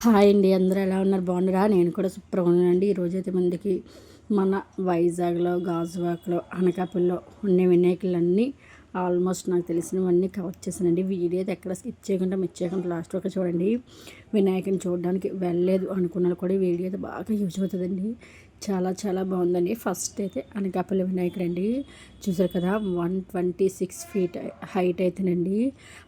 Hi అండి అందరూ ఎలా ఉన్నారు? బాగున్నారా? నేను కూడా సూపర్గా ఉన్నానండి. ఈరోజు అయితే మందికి మన వైజాగ్లో గాజువాక్లో అనకాపల్లిలో ఉండే వినాయకులన్నీ ఆల్మోస్ట్ నాకు తెలిసినవన్నీ కవర్ చేశానండి. వీడియో అయితే ఎక్కడ స్కిప్ చేయకుండా మిస్ చేయకుండా లాస్ట్ వరకు చూడండి. వినాయకుని చూడడానికి వెళ్ళలేదు అనుకున్నారు కూడా. వీడియో అయితే బాగా యూజ్ అవుతుందండి. చాలా చాలా బాగుందండి. ఫస్ట్ అయితే అనకాపల్లి వినాయకుడు అండి చూసారు కదా one twenty six feet height అయితేనండి.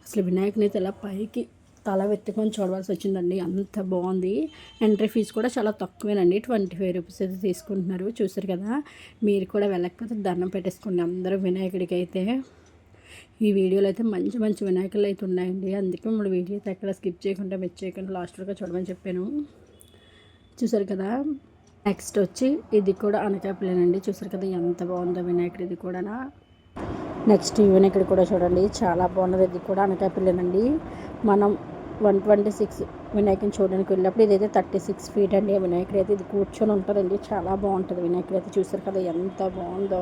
అసలు వినాయకుని అయితే ఇలా పైకి తల వెత్తుకొని చూడవలసి వచ్చిందండి. అంత బాగుంది. ఎంట్రీ ఫీజు కూడా చాలా తక్కువేనండి. ట్వంటీ ఫైవ్ రూపీస్ అయితే తీసుకుంటున్నారు. చూసారు కదా? మీరు కూడా వెళ్ళకపోతే దండం పెట్టేసుకోండి. అందరూ వినాయకుడికి అయితే. ఈ వీడియోలో అయితే మంచి మంచి వినాయకులు అయితే ఉన్నాయండి. అందుకే మన వీడియో అయితే ఎక్కడ స్కిప్ చేయకుండా మెచ్ చేయకుండా లాస్ట్ వరకు చూడమని చెప్పాను. చూసారు కదా? నెక్స్ట్ వచ్చి ఇది కూడా అనకాపలేనండి చూసారు కదా? ఎంత బాగుందో వినాయకుడు ఇది కూడా నెక్స్ట్ వినాయకుడు కూడా చూడండి. చాలా బాగున్నది. ఇది కూడా అనకాపలేనండి మనం వన్ ట్వంటీ సిక్స్ వినాయకుని చూడడానికి వెళ్ళినప్పుడు ఇదైతే థర్టీ సిక్స్ ఫీట్ అండి. వినాయకుడు అయితే ఇది కూర్చొని ఉంటుందండి. చాలా బాగుంటుంది. వినాయకుడు అయితే చూసారు కదా ఎంత బాగుందో.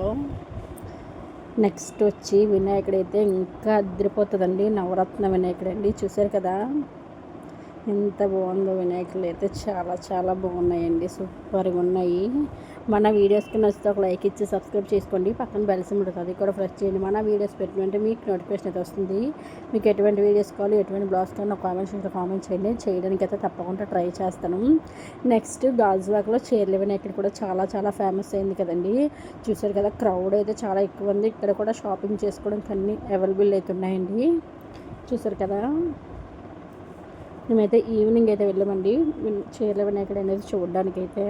నెక్స్ట్ వచ్చి వినాయకుడు అయితే ఇంకా అదిరిపోతుందండి. నవరత్న వినాయకుడు అండి చూసారు కదా ఎంత బాగుందో వినాయకులు అయితే చాలా చాలా బాగున్నాయండి. సూపర్గా ఉన్నాయి. మన వీడియోస్కి నచ్చితే ఒక లైక్ ఇచ్చి సబ్స్క్రైబ్ చేసుకోండి. పక్కన బెల్ ఉంటుంది అది కూడా ప్రెస్ చేయండి. మన వీడియోస్ పెట్టినంటే మీకు నోటిఫికేషన్ అయితే వస్తుంది. మీకు ఎటువంటి వీడియోస్ కావాలి ఎటువంటి బ్లాగ్స్ కావాలి కామెంట్స్ ఇంకా కామెంట్ చేయండి. చేయడానికి అయితే తప్పకుండా ట్రై చేస్తాను. నెక్స్ట్ గాజువాక్లో చీరలు వినాయకుడు కూడా చాలా చాలా ఫేమస్ అయింది కదండి. చూసారు కదా క్రౌడ్ అయితే చాలా ఎక్కువ ఉంది. ఇక్కడ కూడా షాపింగ్ చేసుకోవడానికి అన్నీ అవైలబుల్ అవుతున్నాయండి చూసారు కదా మేమైతే ఈవినింగ్ అయితే వెళ్ళామండి. చీరల వినాయకుడు అనేది చూడడానికి అయితే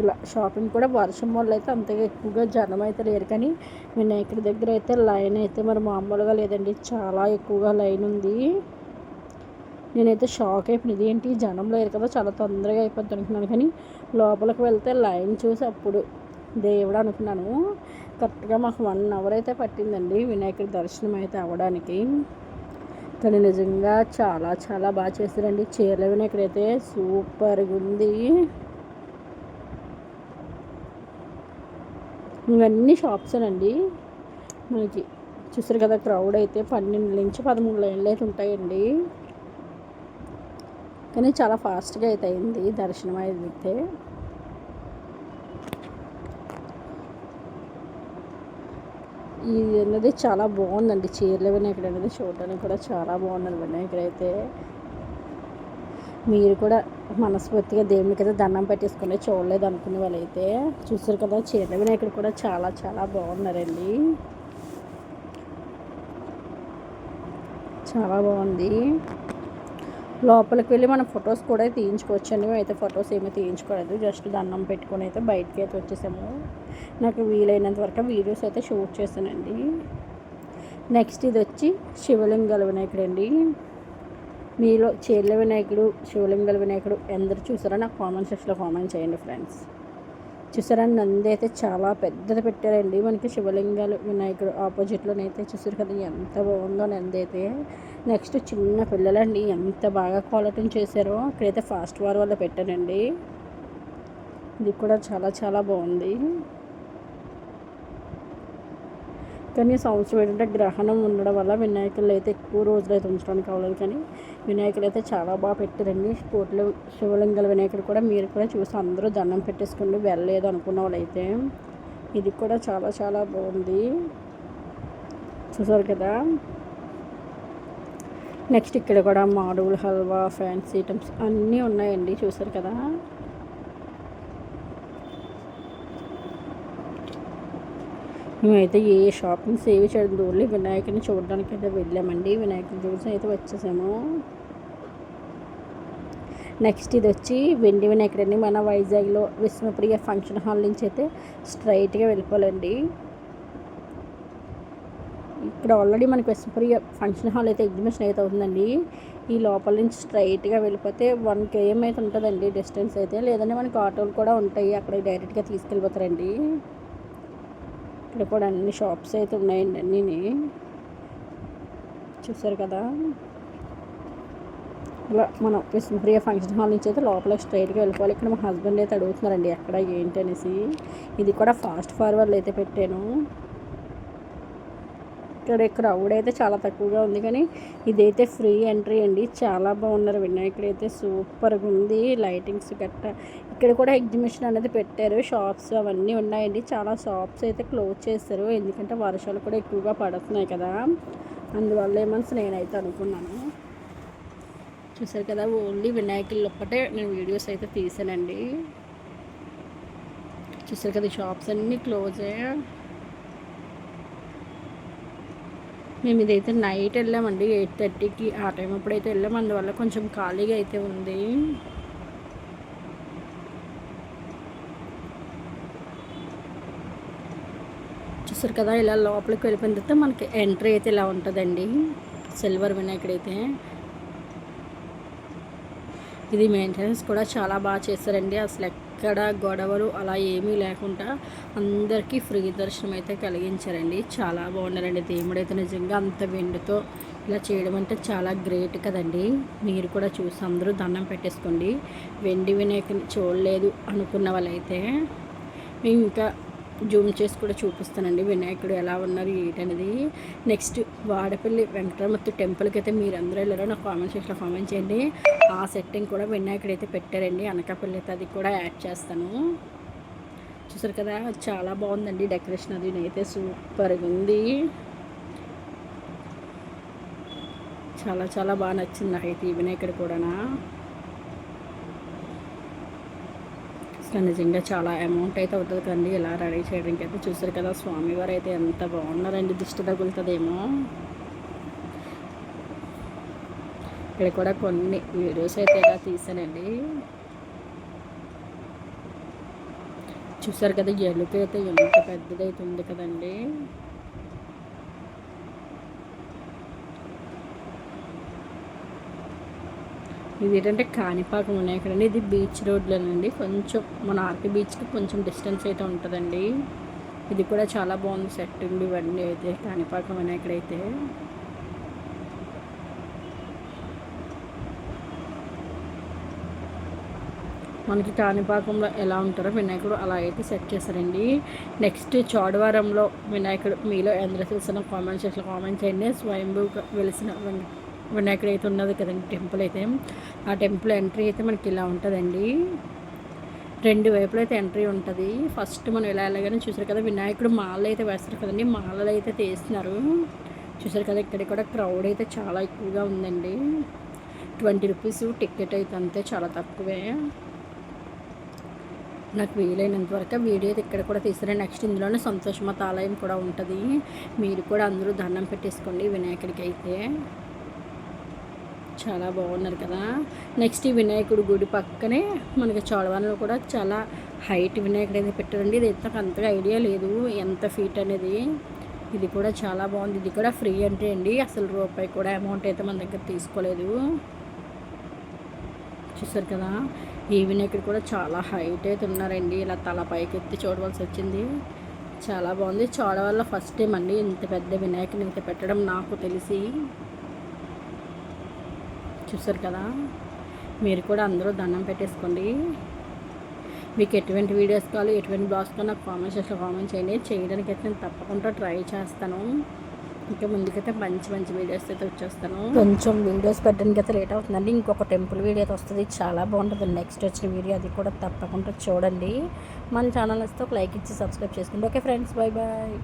ఇలా షాపింగ్ కూడా వర్షం వల్ల అయితే అంతగా ఎక్కువగా జనం అయితే లేరు. కానీ వినాయకుడి దగ్గర అయితే లైన్ అయితే మరి మామూలుగా లేదండి. చాలా ఎక్కువగా లైన్ ఉంది. నేనైతే షాక్ అయిపోయింది ఇదేంటి జనం లేరు కదా. చాలా తొందరగా అయిపోద్ది అనుకున్నాను. కానీ లోపలికి వెళ్తే లైన్ చూసి అప్పుడు దేవుడు అనుకున్నాను. కరెక్ట్గా మాకు వన్ అవర్ అయితే పట్టిందండి వినాయకుడి దర్శనం అయితే అవ్వడానికి. కానీ నిజంగా చాలా చాలా బాగా చేశారండి చీరలు అయితే సూపర్గా ఉంది. ఇవన్నీ షాప్సేనండి. మనకి చూసారు కదా క్రౌడ్ అయితే పన్నెండు నుంచి పదమూడు లైన్లు అయితే ఉంటాయండి. కానీ చాలా ఫాస్ట్గా అయితే అయింది దర్శనం అయితే. ఇది అనేది చాలా బాగుందండి. చీరల వినాయకుడు అనేది చూడడానికి కూడా చాలా బాగుందండి వినాయకుడు అయితే మీరు కూడా మనస్ఫూర్తిగా దేవునికి అయితే దండం పెట్టేసుకుని చూడలేదు అనుకునే వాళ్ళైతే. చూసారు కదా చీర వినాయకుడు కూడా చాలా చాలా బాగున్నారండి. చాలా బాగుంది. లోపలికి వెళ్ళి మనం ఫొటోస్ కూడా తీయించుకోవచ్చు అండి అయితే ఫొటోస్ ఏమీ తీయించుకోలేదు. జస్ట్ దండం పెట్టుకొని అయితే బయటకి అయితే వచ్చేసాము. నాకు వీలైనంత వరకు వీడియోస్ అయితే షూట్ చేశానండి. నెక్స్ట్ ఇది వచ్చి శివలింగాల వినాయకుడు అండి మీలో చీరల వినాయకుడు శివలింగల వినాయకుడు ఎందరు చూసారో నాకు కామెంట్ సెక్షన్లో కామెంట్ చేయండి ఫ్రెండ్స్ చూసారా? నంది అయితే చాలా పెద్దది పెట్టారండి. మనకి శివలింగాలు వినాయకుడు ఆపోజిట్లోనైతే చూసారు కదా ఎంత బాగుందో నంది అయితే నెక్స్ట్ చిన్న పిల్లలండి ఎంత బాగా క్వాలిటీని చేశారో. అక్కడైతే ఫాస్ట్ వార్ వల్ల పెట్టారండి. ఇది కూడా చాలా చాలా బాగుంది. కానీ సంవత్సరం ఏంటంటే గ్రహణం ఉండడం వల్ల వినాయకులు అయితే ఎక్కువ రోజులు అయితే ఉంచడానికి అవ్వలేదు. కానీ వినాయకులు అయితే చాలా బాగా పెట్టారండి. కోట్లు శివలింగల వినాయకుడు కూడా మీరు కూడా చూసి అందరూ దండం పెట్టేసుకోండి వెళ్ళలేదు అనుకున్న వాళ్ళైతే. ఇది కూడా చాలా చాలా బాగుంది. చూసారు కదా? నెక్స్ట్ ఇక్కడ కూడా మాడుగుల హల్వా ఫ్యాన్సీ ఐటమ్స్ అన్నీ ఉన్నాయండి. చూసారు కదా? మేమైతే ఏ షాపింగ్స్ ఏవి చేయడం ఓన్లీ వినాయకుని చూడడానికి అయితే వెళ్ళామండి. వినాయకుని చూసి అయితే వచ్చేసాము. నెక్స్ట్ ఇది వచ్చి వెండి వినాయకుడని మన వైజాగ్లో విశ్వప్రియ ఫంక్షన్ హాల్ నుంచి అయితే స్ట్రైట్గా వెళ్ళిపోవాలండి. ఇక్కడ ఆల్రెడీ మనకి విశ్వప్రియ ఫంక్షన్ హాల్ అయితే ఎగ్జిబిషన్ అయితే అవుతుందండి. ఈ లోపల నుంచి స్ట్రైట్గా వెళ్ళిపోతే వన్ కేఎం అయితే ఉంటుందండి డిస్టెన్స్ అయితే. లేదంటే మనకి ఆటోలు కూడా ఉంటాయి. అక్కడ డైరెక్ట్గా తీసుకెళ్ళిపోతారండి. ఇక్కడ కూడా అన్ని షాప్స్ అయితే ఉన్నాయండి అన్నీ చూసారు కదా? ఇలా మనం ప్రియ ఫంక్షన్ హాల్ నుంచి అయితే లోపల స్ట్రైట్గా వెళ్ళిపోవాలి. ఇక్కడ మా హస్బెండ్ అయితే అడుగుతున్నారండి ఎక్కడ ఏంటి అనేసి. ఇది కూడా ఫాస్ట్ ఫార్వర్డ్ అయితే పెట్టాను. ఇక్కడ క్రౌడ్ అయితే చాలా తక్కువగా ఉంది కానీ ఇదైతే ఫ్రీ ఎంట్రీ అండి. చాలా బాగున్నారు వినాయకుడు అయితే. సూపర్గా ఉంది. లైటింగ్స్ గట్ట. ఇక్కడ కూడా ఎగ్జిబిషన్ అనేది పెట్టారు. షాప్స్ అవన్నీ ఉన్నాయండి. చాలా షాప్స్ అయితే క్లోజ్ చేస్తారు ఎందుకంటే వర్షాలు కూడా ఎక్కువగా పడుతున్నాయి కదా. అందువల్ల ఏమని నేనైతే అనుకున్నాను. చూసారు కదా ఓన్లీ వినాయకులు ఒక్కటే నేను వీడియోస్ అయితే తీసానండి. చూసారు కదా షాప్స్ అన్నీ క్లోజ్ మేము ఇదైతే నైట్ వెళ్ళామండి ఎయిట్ థర్టీకి ఆ టైం అప్పుడైతే వెళ్ళాం. అందువల్ల కొంచెం ఖాళీగా అయితే ఉంది. చూసారు కదా ఇలా లోపలికి వెళ్ళిపోయిన తర్వాత మనకి ఎంట్రీ అయితే ఇలా ఉంటుందండి. సిల్వర్ వినాయకుడు అయితే. ఇది మెయింటెనెన్స్ కూడా చాలా బాగా చేస్తారండి. అసలు ఎక్కడ గొడవలు అలా ఏమీ లేకుండా అందరికీ ఫ్రీ దర్శనం అయితే కలిగించారండి. చాలా బాగున్నారండి దేవుడైతే నిజంగా అంత వెండితో ఇలా చేయడం అంటే చాలా గ్రేట్ కదండి. మీరు కూడా చూసి అందరూ దండం పెట్టేసుకోండి. వెండి వినాయకుని చూడలేదు అనుకున్న వాళ్ళైతే ఇంకా జూమ్ చేసి కూడా చూపిస్తానండి. వినాయకుడు ఎలా ఉన్నారు ఏంటనేది. నెక్స్ట్ వాడపల్లి వెంకటరమూర్తి టెంపుల్కి అయితే మీరు వెళ్ళారో నాకు కామెంట్ సెక్షన్లో కామెంట్ చేయండి. ఆ సెట్టింగ్ కూడా వినాయకుడు అయితే పెట్టారండి. అనకాపల్లి అయితే అది కూడా యాడ్ చేస్తాను. చూసారు కదా చాలా బాగుందండి డెకరేషన్ అది. అయితే సూపర్గా ఉంది. చాలా చాలా బాగా నచ్చింది నాకైతే ఈ వినాయకుడు కూడా అసలు నిజంగా చాలా అమౌంట్ అయితే అవుతుంది కదండి ఇలా రెడీ చేయడానికి అయితే చూసారు కదా స్వామివారు అయితే ఎంత బాగున్నారండి. దిష్టి తగులుతుందేమో. ఇక్కడ కూడా కొన్ని వీడియోస్ అయితే ఇలా తీసానండి. చూసారు కదా ఎలుక అయితే ఎంత పెద్దదైతే ఉంది కదండి. ఇది ఏంటంటే కాణిపాకం వినాయకుడు ఇది బీచ్ రోడ్లోనండి. కొంచెం మన ఆర్కే బీచ్కి కొంచెం డిస్టెన్స్ అయితే ఉంటుందండి. ఇది కూడా చాలా బాగుంది సెట్టింగ్ ఇవన్నీ అయితే. కాణిపాకం వినాయకుడు అయితే మనకి కాణిపాకంలో ఎలా ఉంటారో వినాయకుడు అలా అయితే సెట్ చేశారండి నెక్స్ట్ చోడవరంలో వినాయకుడు మీలో ఎంత తెలిసిన కామెంట్ సెక్షన్లో కామెంట్ చేయండి. స్వయంభూ వెలిసిన వినాయకుడు అయితే ఉన్నది కదండి టెంపుల్ అయితే. ఆ టెంపుల్ ఎంట్రీ అయితే మనకి ఇలా ఉంటుందండి. రెండు వైపులు అయితే ఎంట్రీ ఉంటుంది. ఫస్ట్ మనం ఇలా వెళ్ళగానే చూసారు కదా వినాయకుడు మాలలు అయితే వేస్తారు కదండి. మాలలు అయితే తీస్తున్నారు. చూసారు కదా ఇక్కడ కూడా క్రౌడ్ అయితే చాలా ఎక్కువగా ఉందండి. ట్వంటీ రూపీస్ టికెట్ అయితే అంతే చాలా తక్కువే. నాకు వీలైనంత వరకు వీడియో అయితే ఇక్కడ కూడా తీసారు నెక్స్ట్ ఇందులోనే సంతోషమత ఆలయం కూడా ఉంటుంది. మీరు కూడా అందరూ దండం పెట్టేసుకోండి వినాయకుడికి అయితే. చాలా బాగున్నారు కదా. నెక్స్ట్ ఈ వినాయకుడు గుడి పక్కనే మనకి చోడవరంలో కూడా చాలా హైట్ వినాయకుడు అనేది పెట్టారండి. ఇది నాకు అంతగా ఐడియా లేదు. ఎంత ఫీట్ అనేది. ఇది కూడా చాలా బాగుంది. ఇది కూడా ఫ్రీ అంటే అండి. అసలు రూపాయి కూడా అమౌంట్ అయితే మన దగ్గర తీసుకోలేదు. చూసారు కదా? ఈ వినాయకుడు కూడా చాలా హైట్ అయితే ఉన్నారండి. ఇలా తల పైకి ఎత్తి చూడవలసి వచ్చింది. చాలా బాగుంది. చూడవల్ల ఫస్ట్ టైం అండి ఇంత పెద్ద వినాయకుని ఇంత పెట్టడం నాకు తెలిసి. చూసారు కదా? మీరు కూడా అందరూ దండం పెట్టేసుకోండి. మీకు ఎటువంటి వీడియోస్ కావాలి ఎటువంటి బ్లాగ్స్ కావాలి నాకు కామెంట్ సెక్షన్లో కామెంట్ చేయండి. చేయడానికి అయితే నేను తప్పకుండా ట్రై చేస్తాను. ఇంకా ముందుకైతే మంచి మంచి వీడియోస్ అయితే వచ్చేస్తాను. కొంచెం వీడియోస్ పెట్టడానికి అయితే లేట్ అవుతుందండి. ఇంకొక టెంపుల్ వీడియో అయితే వస్తుంది. చాలా బాగుంటుంది. నెక్స్ట్ వచ్చిన వీడియో అది కూడా తప్పకుండా చూడండి. మన ఛానల్ వస్తే ఒక లైక్ ఇచ్చి సబ్స్క్రైబ్ చేసుకోండి. Okay friends bye bye